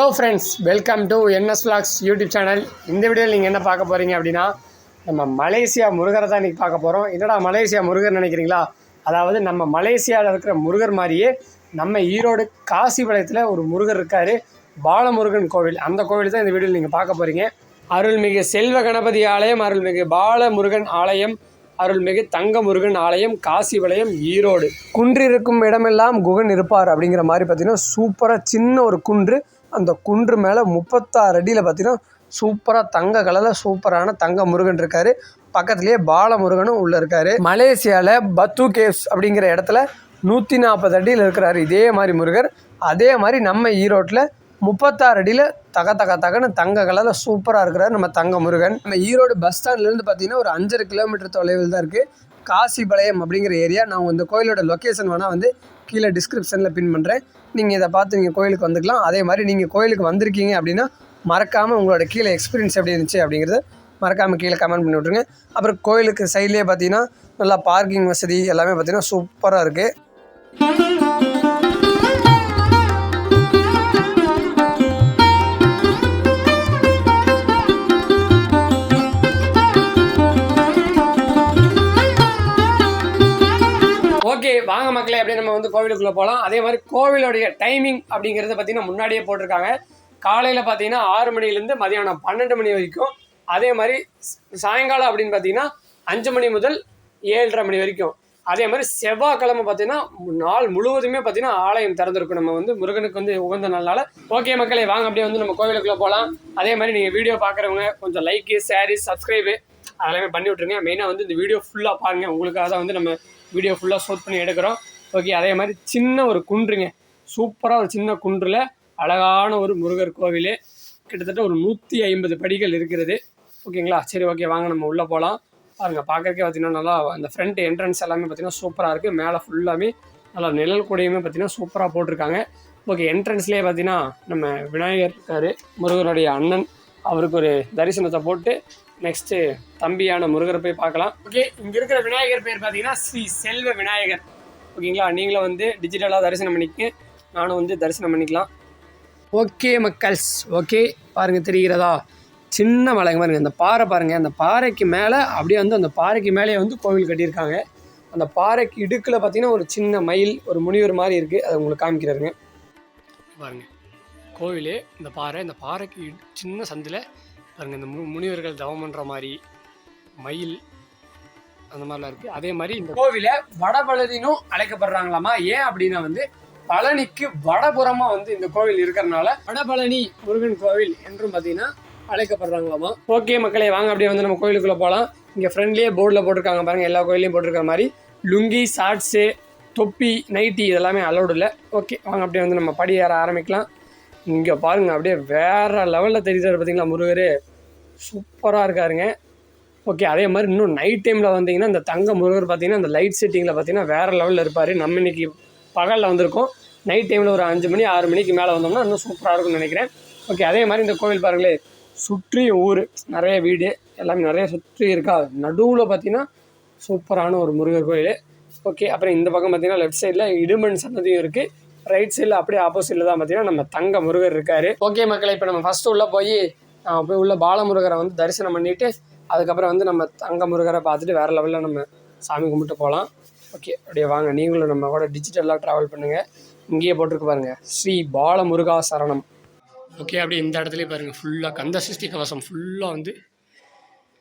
Hello friends welcome to NS vlogs YouTube channel இந்த வீடியோவில் நீங்கள் என்ன பார்க்க போகிறீங்க அப்படின்னா நம்ம மலேசியா முருகரை தான் இன்றைக்கி பார்க்க போகிறோம் என்னடா மலேசியா முருகர் நினைக்கிறீங்களா? அதாவது நம்ம மலேசியாவில் இருக்கிற முருகர் மாதிரியே நம்ம ஈரோடு காசிபாளையத்தில் ஒரு முருகர் இருக்கார் பாலமுருகன் கோவில். அந்த கோவில் தான் இந்த வீடியோவில் நீங்கள் பார்க்க போகிறீங்க அருள்மிகு செல்வ கணபதி ஆலயம் அருள்மிகு பாலமுருகன் ஆலயம் அருள்மிகு தங்க முருகன் ஆலயம் காசிபாளையம் ஈரோடு. குன்று இருக்கும் இடமெல்லாம் குகன் இருப்பார் அப்படிங்கிற மாதிரி பார்த்தீங்கன்னா சூப்பராக சின்ன ஒரு குன்று அந்த குன்று மேலே முப்பத்தாறு அடியில் பார்த்தீங்கன்னா சூப்பராக தங்க கலரில் சூப்பரான தங்க முருகன் இருக்கார். பக்கத்துலேயே பாலமுருகனும் உள்ளே இருக்கார். மலேசியாவில் பத்து கேவ்ஸ் அப்படிங்கிற இடத்துல நூற்றி நாற்பது அடியில் இருக்கிறார் இதே மாதிரி முருகர். அதே மாதிரி நம்ம ஈரோட்டில் முப்பத்தாறு அடியில் தக தக தகன்னு தங்க கலரில் சூப்பராக இருக்கிறார் நம்ம தங்க முருகன். நம்ம ஈரோடு பஸ் ஸ்டாண்ட்லேருந்து பார்த்தீங்கன்னா ஒரு அஞ்சரை கிலோமீட்டர் தொலைவில் தான் இருக்குது காசிபாளையம் அப்படிங்கிற ஏரியா நான் இந்த கோயிலோட லொக்கேஷன் வேணால் வந்து கீழே டிஸ்கிரிப்ஷனில் பின் பண்ணுறேன் நீங்கள் இதை பார்த்து நீங்கள் கோயிலுக்கு வந்துக்கலாம். அதே மாதிரி நீங்கள் கோயிலுக்கு வந்திருக்கீங்க அப்படின்னா மறக்காமல் உங்களோட கீழே எக்ஸ்பீரியன்ஸ் எப்படி இருந்துச்சு அப்படிங்கிறத மறக்காமல் கீழே கமெண்ட் பண்ணி விட்ருங்க அப்புறம் கோயிலுக்கு சைட்லேயே பார்த்தீங்கன்னா நல்லா பார்க்கிங் வசதி எல்லாமே பார்த்திங்கன்னா சூப்பராக இருக்குது அப்படியே நம்ம வந்து கோவிலுக்குள்ளே போகலாம் அதே மாதிரி கோவிலுடைய டைமிங் அப்படிங்கிறத பார்த்தீங்கன்னா முன்னாடியே போட்டிருக்காங்க. காலையில் பார்த்தீங்கன்னா ஆறு மணிலேருந்து மதியானம் பன்னெண்டு மணி வரைக்கும். அதே மாதிரி சாயங்காலம் அப்படின்னு பார்த்தீங்கன்னா அஞ்சு மணி முதல் ஏழரை மணி வரைக்கும். அதே மாதிரி செவ்வாய்க்கிழமை பார்த்தீங்கன்னா நாள் முழுவதுமே பார்த்தீங்கன்னா ஆலயம் திறந்துருக்கும். நம்ம வந்து முருகனுக்கு வந்து உகந்த நாளால் ஓகே மக்களே வாங்க அப்படியே வந்து நம்ம கோவிலுக்குள்ளே போகலாம் அதே மாதிரி நீங்கள் வீடியோ பார்க்குறவங்க கொஞ்சம் லைக்கு ஷேரு சப்ஸ்கிரைபு அதெல்லாமே பண்ணி விட்ருங்க மெயினாக வந்து இந்த வீடியோ ஃபுல்லாக பாருங்கள் உங்களுக்காக தான் வந்து நம்ம வீடியோ ஃபுல்லாக ஷூட் பண்ணி எடுக்கிறோம். ஓகே அதே மாதிரி சின்ன ஒரு குன்றுங்க. சூப்பராக ஒரு சின்ன குன்றில் அழகான ஒரு முருகர் கோவில். கிட்டத்தட்ட ஒரு நூற்றி ஐம்பது படிகள் இருக்கிறது. ஓகேங்களா சரி ஓகே வாங்க நம்ம உள்ளே போகலாம் பாருங்கள் பார்க்குறக்கே பார்த்தீங்கன்னா நல்லா அந்த ஃப்ரண்ட் என்ட்ரன்ஸ் எல்லாமே பார்த்தீங்கன்னா சூப்பராக இருக்குது மேலே ஃபுல்லாமே நல்லா நிழல் கூடையுமே பார்த்தீங்கன்னா சூப்பராக போட்டிருக்காங்க. ஓகே என்ட்ரன்ஸ்லேயே பார்த்தீங்கன்னா நம்ம விநாயகர் இருக்கார் முருகருடைய அண்ணன். அவருக்கு ஒரு தரிசனத்தை போட்டு நெக்ஸ்ட்டு தம்பியான முருகரை போய் பார்க்கலாம். ஓகே இங்கே இருக்கிற விநாயகர் பேர் பார்த்தீங்கன்னா ஸ்ரீ செல்வ விநாயகர். ஓகேங்களா? நீங்களும் வந்து டிஜிட்டலாக தரிசனம் பண்ணிக்க நானும் வந்து தரிசனம் பண்ணிக்கலாம். ஓகே மக்கள்ஸ். ஓகே. பாருங்கள் தெரிகிறதா? சின்ன மலைங்க பாருங்கள் அந்த பாறை பாருங்கள் அந்த பாறைக்கு மேலே அப்படியே வந்து அந்த பாறைக்கு மேலே வந்து கோவில் கட்டியிருக்காங்க. அந்த பாறைக்கு இடுக்கில் பார்த்தீங்கன்னா ஒரு சின்ன மயில் ஒரு முனிவர் மாதிரி இருக்குது அதை உங்களுக்கு காமிக்கிறாருங்க. பாருங்க. கோவில் இந்த பாறை இந்த பாறைக்கு சின்ன சந்தில் பாருங்கள் இந்த மு முனிவர்கள் தவம் பண்ணுற மாதிரி மயில் அந்த மாதிரிலாம் இருக்குது அதே மாதிரி இந்த கோவிலை வடபழனினும் அழைக்கப்படுறாங்களாமா? ஏன் அப்படின்னா வந்து பழனிக்கு வடபுறமாக வந்து இந்த கோவில் இருக்கிறனால வடபழனி முருகன் கோவில் என்றும் பார்த்தீங்கன்னா அழைக்கப்படுறாங்களாமா? ஓகே மக்களே வாங்க அப்படியே வந்து நம்ம கோயிலுக்குள்ளே போகலாம் இங்கே ஃப்ரெண்ட்லேயே போர்டில் போட்டிருக்காங்க பாருங்கள் எல்லா கோயிலையும் போட்டிருக்கிற மாதிரி. லுங்கி ஷார்ட்ஸு தொப்பி நைட்டி இதெல்லாமே அலௌடு இல்லை. ஓகே வாங்க அப்படியே வந்து நம்ம படி ஏற ஆரம்பிக்கலாம். இங்கே பாருங்கள் அப்படியே வேறு லெவலில் தெரியுறாரு பார்த்தீங்களா முருகர்? சூப்பராக இருக்காருங்க. ஓகே அதே மாதிரி இன்னும் நைட் டைமில் வந்தீங்கன்னா இந்த தங்க முருகர் பார்த்தீங்கன்னா அந்த லைட் செட்டிங்கில் பார்த்தீங்கன்னா வேறு லெவலில் இருப்பார். நம்ம இன்னைக்கு பகலில் வந்திருக்கோம். நைட் டைமில் ஒரு அஞ்சு மணி ஆறு மணிக்கு மேலே வந்தோம்னா இன்னும் சூப்பராக இருக்கும்னு நினைக்கிறேன். ஓகே அதே மாதிரி இந்த கோவில் பாருங்களேன் சுற்றி ஊர் நிறைய வீடு எல்லாமே நிறைய சுற்றி இருக்கா? நடுவில் பார்த்தீங்கன்னா சூப்பரான ஒரு முருகர் கோயில். ஓகே அப்புறம் இந்த பக்கம் பார்த்தீங்கன்னா லெஃப்ட் சைடில் இடுமன் சன்னதியும் இருக்குது ரைட் சைடில் அப்படியே ஆப்போசிட்டில் தான் பார்த்தீங்கன்னா நம்ம தங்க முருகர் இருக்கார். ஓகே மக்களை இப்போ நம்ம ஃபஸ்ட்டு உள்ளே போய் போய் உள்ள பாலமுருகரை வந்து தரிசனம் பண்ணிவிட்டு அதுக்கப்புறம் வந்து நம்ம தங்க முருகரை பார்த்துட்டு வேறு லெவலில் நம்ம சாமி கும்பிட்டு போகலாம் ஓகே அப்படியே வாங்க. நீங்களும் நம்ம கூட டிஜிட்டலாக ட்ராவல் பண்ணுங்கள் இங்கேயே போட்டிருக்கு பாருங்கள் ஸ்ரீ பாலமுருகா சரணம். ஓகே அப்படியே இந்த இடத்துலயே பாருங்கள் ஃபுல்லாக கந்த சஷ்டி கவசம் ஃபுல்லாக வந்து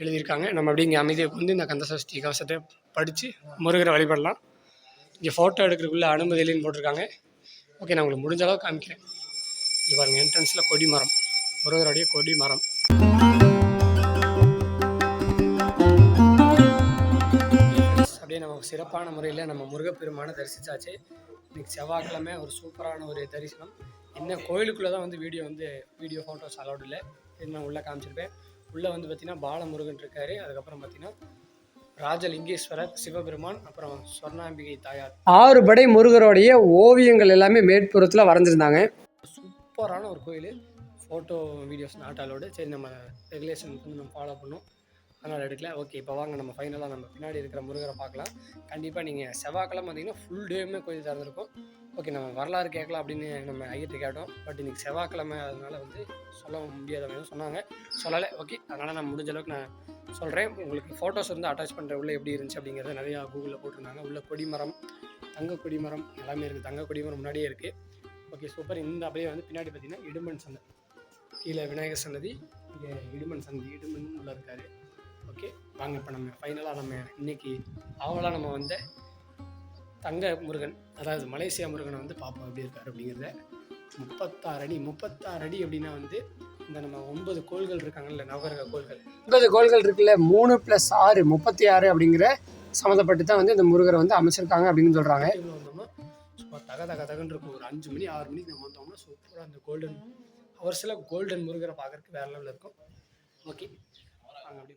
எழுதியிருக்காங்க. நம்ம அப்படியே இங்கே அமைதியை வந்து இந்த கந்த சஷ்டி கவசத்தை படித்து முருகரை வழிபடலாம். இங்கே ஃபோட்டோ எடுக்கிறதுக்குள்ளே அனுமதி இல்லைன்னு போட்டிருக்காங்க. ஓகே நான் உங்களுக்கு முடிஞ்ச அளவுக்கு காமிக்கிறேன். இங்கே பாருங்கள் என்ட்ரன்ஸில் கொடி மரம். முருகருடைய கொடி மரம். சிறப்பான முறையில் நம்ம முருகப்பெருமானை தரிசித்தாச்சு இன்னைக்கு செவ்வாய்க்கிழமை ஒரு சூப்பரான ஒரு தரிசனம். என்ன கோயிலுக்குள்ளே தான் வந்து வீடியோ வந்து வீடியோ ஃபோட்டோஸ் அலௌட் இல்லை. இது நான் உள்ளே காமிச்சிருப்பேன். உள்ளே வந்து பார்த்தீங்கன்னா பாலமுருகன் இருக்காரு. அதுக்கப்புறம் பார்த்தீங்கன்னா ராஜலிங்கேஸ்வரர் சிவபெருமான் அப்புறம் சொர்ணாம்பிகை தாயார். ஆறு படை முருகருடைய ஓவியங்கள் எல்லாமே மேற்புறத்தில் வரைஞ்சிருந்தாங்க. சூப்பரான ஒரு கோயில். ஃபோட்டோ வீடியோஸ் நாட் அலோடு சரி நம்ம ரெகுலேஷன் வந்து நம்ம ஃபாலோ பண்ணோம் அதனால் எடுக்கல. ஓகே இப்போ வாங்க நம்ம ஃபைனலாக நம்ம பின்னாடி இருக்கிற முருகரை பார்க்கலாம். கண்டிப்பாக நீங்கள் செவ்வாய்க்கிழமை பார்த்தீங்கன்னா ஃபுல் டேவுமே கோயில் திறந்துருக்கும். ஓகே நம்ம வரலாறு கேட்கலாம் அப்படின்னு நம்ம ஐயத்தை கேட்டோம். பட் இன்னைக்கு செவ்வாய்க்கிழமை அதனால் வந்து சொல்ல முடியாத சொன்னாங்க. சொல்லலை. ஓகே அதனால் நான் முடிஞ்ச அளவுக்கு நான் சொல்கிறேன் உங்களுக்கு ஃபோட்டோஸ் வந்து அட்டாச் பண்ணுற உள்ளே எப்படி இருந்துச்சு அப்படிங்கிறத நிறையா கூகுளில் போட்டிருந்தாங்க. உள்ள கொடிமரம் தங்க கொடிமரம் எல்லாமே இருக்குது தங்க கொடிமரம் முன்னாடியே இருக்குது ஓகே சூப்பர் இந்த அப்படியே வந்து பின்னாடி பார்த்தீங்கன்னா இடுமன் சந்தை. கீழே விநாயகர் சன்னதி இங்கே இடுமன் சந்தி இடுமன் உள்ள இருக்காரு. ஓகே? வாங்க இப்போ நம்ம ஃபைனலாக நம்ம இன்னைக்கு அவங்களாம் நம்ம வந்த தங்க முருகன் அதாவது மலேசியா முருகனை வந்து பார்ப்போம். எப்படி இருக்காரு அப்படிங்கிறத முப்பத்தாறு அடி முப்பத்தாறு அடி அப்படின்னா வந்து இந்த நம்ம ஒன்பது கோள்கள் இருக்காங்கல்ல நவகிரக கோள்கள். ஒன்பது கோள்கள் இருக்குல்ல மூணு ப்ளஸ் ஆறு முப்பத்தி ஆறு அப்படிங்கிற சம்மந்தப்பட்டு தான் வந்து இந்த முருகரை வந்து அமைச்சிருக்காங்க அப்படின்னு சொல்கிறாங்க வந்தோம்னா சும்மா தக தக தகன்னு இருக்கும். ஒரு அஞ்சு மணி ஆறு மணிக்கு நம்ம வந்தோம்னா சூப்பராக அந்த கோல்டன் ஹவர்ஸில் கோல்டன் முருகரை பார்க்கறதுக்கு வேற லெவலில் இருக்கும். ஓகே வாங்க அப்படி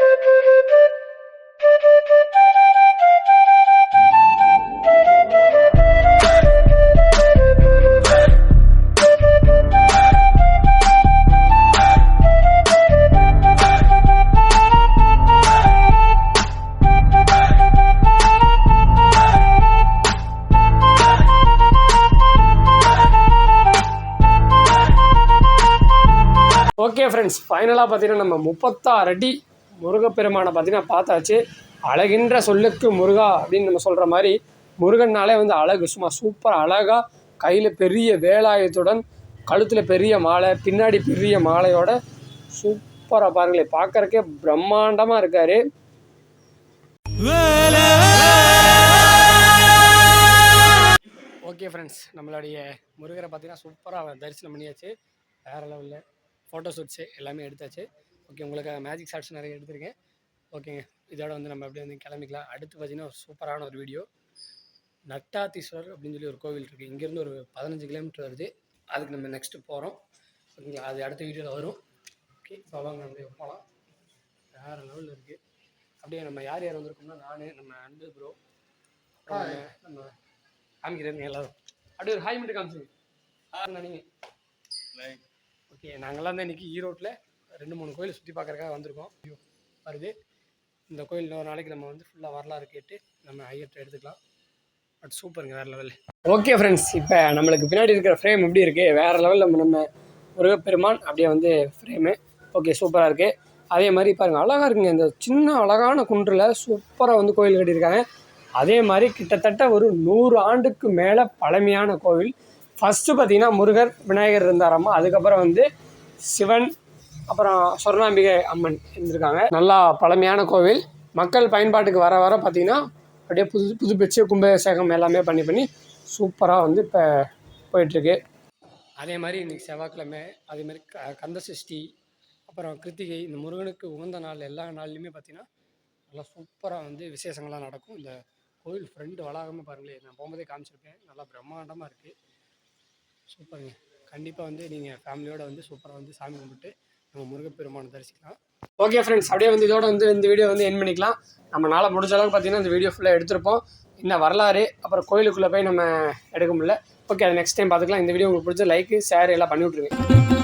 ஃப்ரெண்ட்ஸ் ஃபைனலாக பார்த்தீங்கன்னா நம்ம முப்பத்தாறு அடி முருகப்பெருமானை பார்த்தீங்கன்னா பார்த்தாச்சு. அழகின்ற சொல்லுக்கு முருகா அப்படின்னு நம்ம சொல்கிற மாதிரி முருகன்னாலே வந்து அழகு சும்மா சூப்பர் அழகாக கையில் பெரிய வேலாயத்துடன் கழுத்தில் பெரிய மாலை பின்னாடி பெரிய மாலையோட சூப்பராக பாருங்களேன் பார்க்கறக்கே பிரம்மாண்டமாக இருக்கார். ஓகே ஃப்ரெண்ட்ஸ் நம்மளுடைய முருகரை பார்த்தீங்கன்னா சூப்பராக தரிசனம் பண்ணியாச்சு. வேறு லெவலில் ஃபோட்டோ ஷூட்ஸு எல்லாமே எடுத்தாச்சு. ஓகே உங்களுக்கு மேஜிக் ஷாட்ஸ் நிறைய எடுத்திருக்கேன். ஓகேங்க இதோட வந்து நம்ம அப்படியே வந்து கிளம்பிக்கலாம். அடுத்து பார்த்தீங்கன்னா ஒரு சூப்பரான ஒரு வீடியோ நட்டாத்தீஸ்வரர் அப்படின்னு சொல்லி ஒரு கோவில் இருக்குது இங்கேருந்து ஒரு பதினஞ்சு கிலோமீட்டர் வருது. அதுக்கு நம்ம நெக்ஸ்ட்டு போகிறோம் ஓகேங்களா அது அடுத்த வீடியோவில் வரும். ஓகே இப்போ வாங்க அப்படியே போகலாம் வேறு லெவலில் இருக்குது அப்படியே நம்ம யார் யார் வந்திருக்கோம்னா நான் நம்ம அன்பு ப்ரோ நம்ம- காமிக்கிறேன் எல்லாரும். அப்படியே ஒரு ஹாய் மட்டும் காமிச்சுங்க நீங்கள் ஓகே நாங்களாம் தான் இன்றைக்கி ஈரோட்டில் ரெண்டு மூணு கோயில் சுற்றி பார்க்குறக்காக வந்திருக்கோம். ஐயோ, வருது. இந்த கோயில் இன்னொரு நாளைக்கு நம்ம வந்து ஃபுல்லாக வரலாறு கேட்டு நம்ம ஐயர்கிட்ட எடுத்துக்கலாம். பட் சூப்பருங்க வேறு லெவலில் ஓகே ஃப்ரெண்ட்ஸ் இப்போ நம்மளுக்கு பின்னாடி இருக்கிற ஃப்ரேம் எப்படி இருக்குது வேறு லெவலில் நம்ம நம்ம முருகப்பெருமான் அப்படியே வந்து ஃப்ரேமு ஓகே சூப்பராக இருக்குது அதே மாதிரி பாருங்கள் அழகாக இருக்குங்க. இந்த சின்ன அழகான குன்றில் சூப்பராக வந்து கோயில் கட்டியிருக்காங்க. அதே மாதிரி கிட்டத்தட்ட ஒரு நூறு ஆண்டுக்கு மேலே பழமையான கோவில். ஃபஸ்ட்டு பார்த்தீங்கன்னா முருகர் விநாயகர் இருந்தாராமா? அதுக்கப்புறம் வந்து சிவன் அப்புறம் சொர்ணாம்பிகை அம்மன் இருந்திருக்காங்க. நல்லா பழமையான கோவில். மக்கள் பயன்பாட்டுக்கு வர வர பார்த்திங்கன்னா அப்படியே புது புதுப்பிச்சு கும்பாபிஷேகம் எல்லாமே பண்ணி பண்ணி சூப்பராக வந்து இப்போ போயிட்டுருக்கு. அதே மாதிரி இன்றைக்கி செவ்வாய்க்கிழமை அதே மாதிரி க கந்த சஷ்டி அப்புறம் கிருத்திகை இந்த முருகனுக்கு உகந்த நாள் எல்லா நாள்லையுமே பார்த்திங்கன்னா நல்லா சூப்பராக வந்து விசேஷங்கள்லாம் நடக்கும். இந்த கோவில் ஃப்ரெண்டு வளாகமே பாருங்களேன் நான் போகும்போதே காமிச்சிருப்பேன். நல்லா பிரம்மாண்டமாக இருக்குது சூப்பருங்க. கண்டிப்பாக வந்து நீங்கள் ஃபேமிலியோட வந்து சூப்பராக வந்து சாமி கும்பிட்டு நம்ம முருகப்பெருமானை தரிசிக்கலாம். ஓகே ஃப்ரெண்ட்ஸ் அப்படியே வந்து இதோட வந்து இந்த வீடியோ வந்து என் பண்ணிக்கலாம். நம்மளால் முடிஞ்ச அளவுக்கு பார்த்தீங்கன்னா இந்த வீடியோ ஃபுல்லாக எடுத்திருப்போம். இன்னும் வரலாறு அப்புறம் கோயிலுக்குள்ளே போய் நம்ம எடுக்க முடியல. ஓகே அது நெக்ஸ்ட் டைம் பார்த்துக்கலாம் இந்த வீடியோ உங்களுக்கு பிடிச்ச லைக் ஷேர் எல்லாம் பண்ணி விட்ருங்க